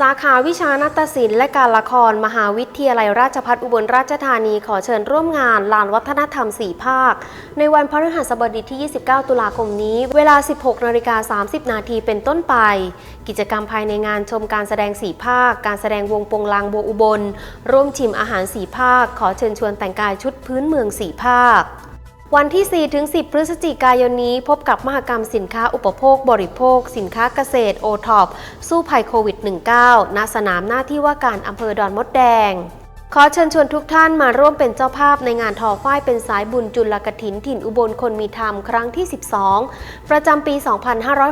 สาขาวิชานาฏศิลป์และการละครมหาวิทยาลัยราชภัฏอุบลราชธานีขอเชิญร่วมงานลานวัฒนธรรม 4 ภาค ในวันพฤหัสบดีที่ 29 ตุลาคมนี้ เวลา 16นาฬิกา30 นาทีเป็นต้นไป กิจกรรมภายในงานชมการแสดง 4 ภาค การแสดงวงปงลางบัวอุบล ร่วมชิมอาหาร 4 ภาค ขอเชิญชวนแต่งกายชุดพื้นเมือง 4 ภาค วันที่ 4 ถึง 10 พฤศจิกายนนี้ พบกับมหกรรมสินค้าอุปโภค บริโภค สินค้าเกษตรโอท็อปสู้ภัยโควิด -19 ณ สนามหน้าที่ว่าการอำเภอดอนมดแดง ขอเชิญชวนทุกท่านมาร่วมเป็นเจ้าภาพในงานทอฝ้ายเป็นสายบุญจุลกถินถิ่นอุบลคนมีธรรมครั้งที่ 12 ประจำปี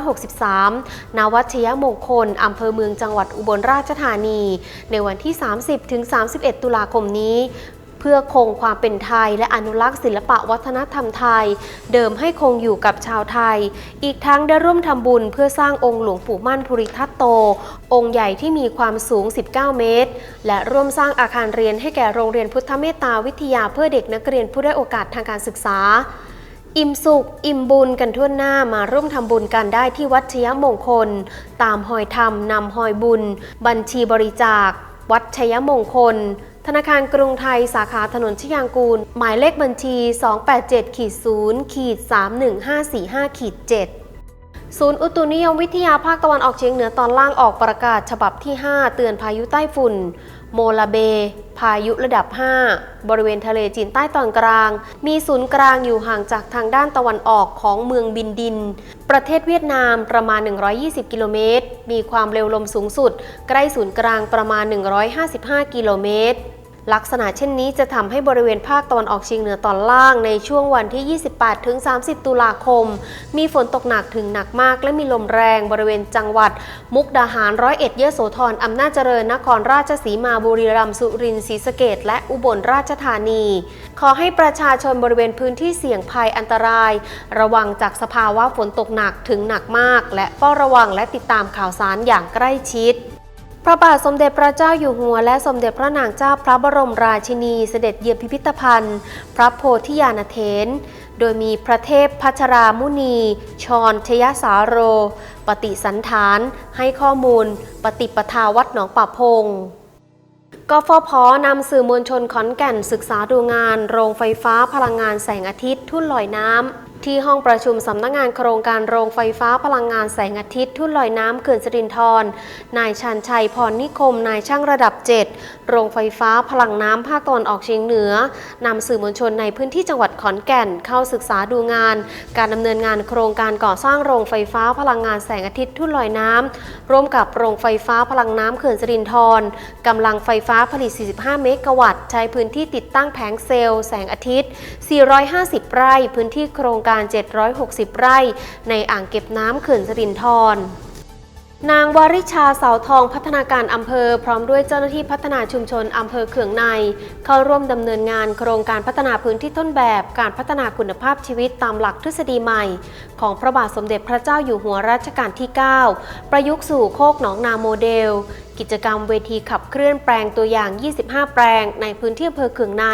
2563 ณ วัดชยมงคลอำเภอเมืองจังหวัดอุบลราชธานี ในวันที่ 30ถึง31 ตุลาคมนี้ เพื่อคงความเป็นไทย และอนุรักษ์ศิลปะวัฒนธรรมไทย เดิมให้คงอยู่กับชาวไทย อีกทั้งได้ร่วมทำบุญเพื่อสร้างองค์หลวงปู่มั่นภูริทัตโต องค์ใหญ่ที่มีความสูง 19 เมตร และร่วมสร้างอาคารเรียนให้แก่โรงเรียนพุทธเมตตาวิทยาเพื่อเด็กนักเรียนผู้ได้โอกาสทางการศึกษา อิ่มสุข อิ่มบุญกันทั่วหน้ามาร่วมทำบุญกันได้ที่วัดชยมงคล ตามหอยธรรมนำหอยบุญ บัญชีบริจาค วัดชยมงคล ธนาคารกรุงไทยสาขาถนนชยางกูล หมายเลขบัญชี 287ขีด0ขีด31545ขีด7ศูนย์อุตุนิยมวิทยาภาคตะวันออกเฉียงเหนือตอนล่างออกประกาศฉบับที่ 5 เตือนพายุใต้ฝุ่น โมลาเบ พายุระดับ 5 บริเวณทะเลจีนใต้ตอนกลาง มีศูนย์กลางอยู่ห่างจากทางด้านตะวันออกของเมืองบินดิน ประเทศเวียดนามประมาณ 120 กิโลเมตร มีความเร็วลมสูงสุด ใกล้ศูนย์กลางประมาณ 155 กิโลเมตร ลักษณะเช่นนี้จะทำให้บริเวณภาคตะวันออกเฉียงเหนือตอนล่างในช่วงวันที่ 28 ถึง 30 ตุลาคม มีฝนตกหนักถึงหนักมาก และมีลมแรงบริเวณจังหวัด มุกดาหารร้อยเอ็ดเยโสธรอำนาจเจริญนครราชสีมาบุรีรัมย์สุรินทร์ศรีสะเกดและอุบลราชธานี ขอให้ประชาชนบริเวณพื้นที่เสี่ยงภัยอันตราย ระวังจากสภาวะฝนตกหนักถึงหนักมาก และเฝ้าระวังและติดตามข่าวสารอย่างใกล้ชิด ระบาทสมเด็จพระเจ้าอยู่หัว และสมเด็จพระนางเจ้าพระบรมราชินีเสด็จเยือนพิพิธภัณฑ์ พระโพธิญาณเถนโดยมีพระเทพพัชรามุนี ชรชยสาโร ปฏิสันฐาน ให้ข้อมูล ปฏิปทาวัดหนองป่าพงกฟผนำสื่อมวลชนขอนแก่นศึกษาดูงาน โรงไฟฟ้าพลังงานแสงอาทิตย์ทุ่นลอยน้ำ ที่ห้องประชุมสำนักงงานโครงการโรงไฟฟ้าพลังงานแสงอาทิตย์ ทุ่นลอยน้ำเขื่อนสิรินธรนายชันชัยพรนิคม นายช่างระดับ 7 โรงไฟฟ้าพลังน้ำภาคตะวันออกเฉียงเหนือนำสื่อมวลชนในพื้นที่จังหวัดขอนแก่นเข้าศึกษาดูงาน การดำเนินงานโครงการก่อสร้างโรงไฟฟ้าพลังงานแสงอาทิตย์ทุ่นลอยน้ำร่วมกับโรงไฟฟ้าพลังน้ำเขื่อนสิรินธรกำลังไฟฟ้าผลิต 45 เมกะวัตต์ใช้พื้นที่ติดตั้งแผงเซลล์แสงอาทิตย์ 450 ไร่พื้นที่โครงการ 760 ไร่ ในอ่างเก็บน้ำเขื่อนสิรินธรนางวาริชาเสาทองพัฒนาการอำเภอ พร้อมด้วยเจ้าหน้าที่พัฒนาชุมชนอำเภอเขืองใน เข้าร่วมดำเนินงานโครงการพัฒนาพื้นที่ต้นแบบ การพัฒนาคุณภาพชีวิตตามหลักทฤษฎีใหม่ ของพระบาทสมเด็จพระเจ้าอยู่หัวรัชกาลที่ 9 ประยุกต์สู่โคกหนองนาโมเดล กิจกรรมเวทีขับเคลื่อนแปลงตัวอย่าง 25 แปลง ในพื้นที่อำเภอเขืองใน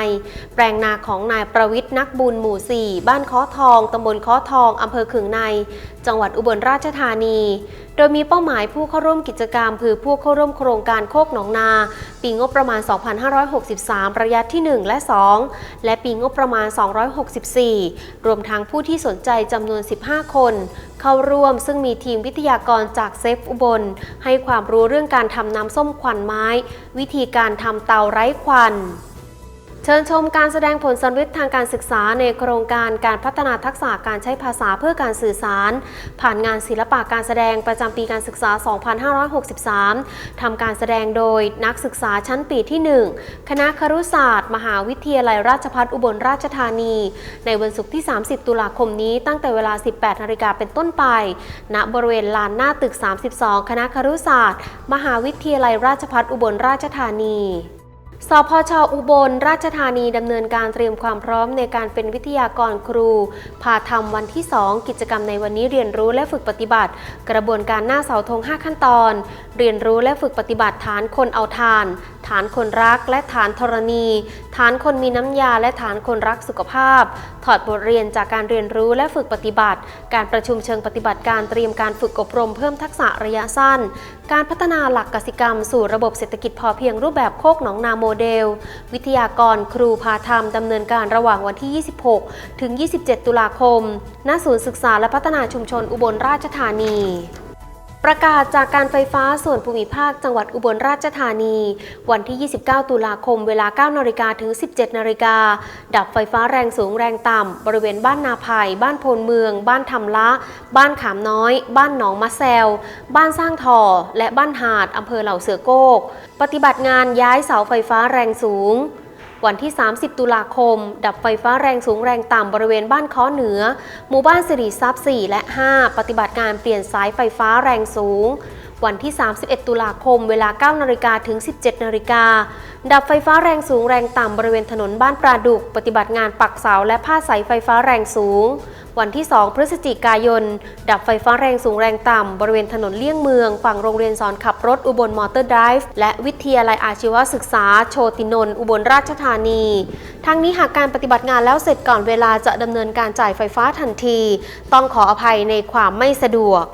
แปลงนาของนายประวิทย์นักบุญหมู่ 4 บ้านค้อทองตำบลค้อทองอำเภอเขืองใน จังหวัดอุบลราชธานี โดยมีเป้าหมายผู้เข้าร่วมกิจกรรมคือผู้เข้าร่วมโครงการโคกหนองนา ปีงบประมาณ 2563 ระยะที่ 1 และ 2 และปีงบประมาณ 264 รวมทั้งผู้ที่สนใจจำนวน 15 คน เข้าร่วมซึ่งมีทีมวิทยากรจากเซฟอุบล ให้ความรู้เรื่องการทำน้ำส้มควันไม้ วิธีการทำเตาไร้ควัน เชิญชมการแสดงผลสำเร็จทางการศึกษาในโครงการการพัฒนาทักษะการใช้ภาษาเพื่อการสื่อสาร ผ่านงานศิลปะการแสดงประจำปีการศึกษา 2563 ทำการแสดงโดยนักศึกษาชั้นปีที่ 1 คณะครุศาสตร์ มหาวิทยาลัยราชภัฏอุบลราชธานี ในวันศุกร์ที่ 30 ตุลาคมนี้ตั้งแต่เวลา 18 นาฬิกาเป็นต้นไป ณ บริเวณลานหน้าตึก 32 คณะครุศาสตร์ มหาวิทยาลัยราชภัฏอุบลราชธานี สพชอุบล ราชธานีดำเนินการเตรียมความพร้อมในการเป็นวิทยากรครู พาทำวันที่ 2 กิจกรรมในวันนี้เรียนรู้และฝึกปฏิบัติ กระบวนการหน้าเสาธง5 ขั้นตอน เรียนรู้และฝึกปฏิบัติฐานคนเอาทาน ฐานคนรักและฐานธรณี ฐานคนมีน้ำยาและฐานคนรักสุขภาพ ถอดบทเรียนจากการเรียนรู้และฝึกปฏิบัติ การประชุมเชิงปฏิบัติการเตรียมการฝึกอบรมเพิ่มทักษะระยะสั้น การพัฒนาหลักกสิกรรม สู่ระบบเศรษฐกิจพอเพียงรูปแบบโคกหนองนาโมเดล วิทยากรครูพาธรรมดำเนินการระหว่างวันที่ 26 ถึง 27 ตุลาคม ณ ศูนย์ศึกษาและพัฒนาชุมชนอุบลราชธานี ประกาศจากการไฟฟ้าส่วนภูมิภาคจังหวัดอุบลราชธานี วันที่ 29 ตุลาคมเวลา 9นาฬิกาถึง 17นาฬิกาดับไฟฟ้าแรงสูงแรงต่ำ บริเวณบ้านนาไผ่บ้านโพนเมือง บ้านทำละ บ้านขามน้อย บ้านหนองมะแซว บ้านสร้างทอและบ้านหาดอำเภอเหล่าเสือโกก ปฏิบัติงานย้ายเสาไฟฟ้าแรงสูง วันที่ 30 ตุลาคม ดับไฟฟ้าแรงสูงแรงต่ำบริเวณบ้านค้อเหนือ หมู่บ้านสิริทรัพย์ 4 และ 5 ปฏิบัติการเปลี่ยนสายไฟฟ้าแรงสูง วันที่ 31 ตุลาคม เวลา 9นาฬิกาถึง 17นาฬิกาดับไฟฟ้าแรงสูงแรงต่ำบริเวณถนนบ้านปราดุก ปฏิบัติงานปักเสาและผ้าสายไฟฟ้าแรงสูง วันที่ 2 พฤศจิกายน ดับไฟฟ้าแรงสูงแรงต่ำ บริเวณถนนเลี่ยงเมือง ฝั่งโรงเรียนสอนขับรถอุบลมอเตอร์ไดฟ์และวิทยาลัยอาชีวศึกษา โชตินนท์อุบลราชธานี ทั้งนี้หากการปฏิบัติงานแล้วเสร็จก่อนเวลาจะดำเนินการจ่ายไฟฟ้าทันที ต้องขออภัยในความไม่สะดวก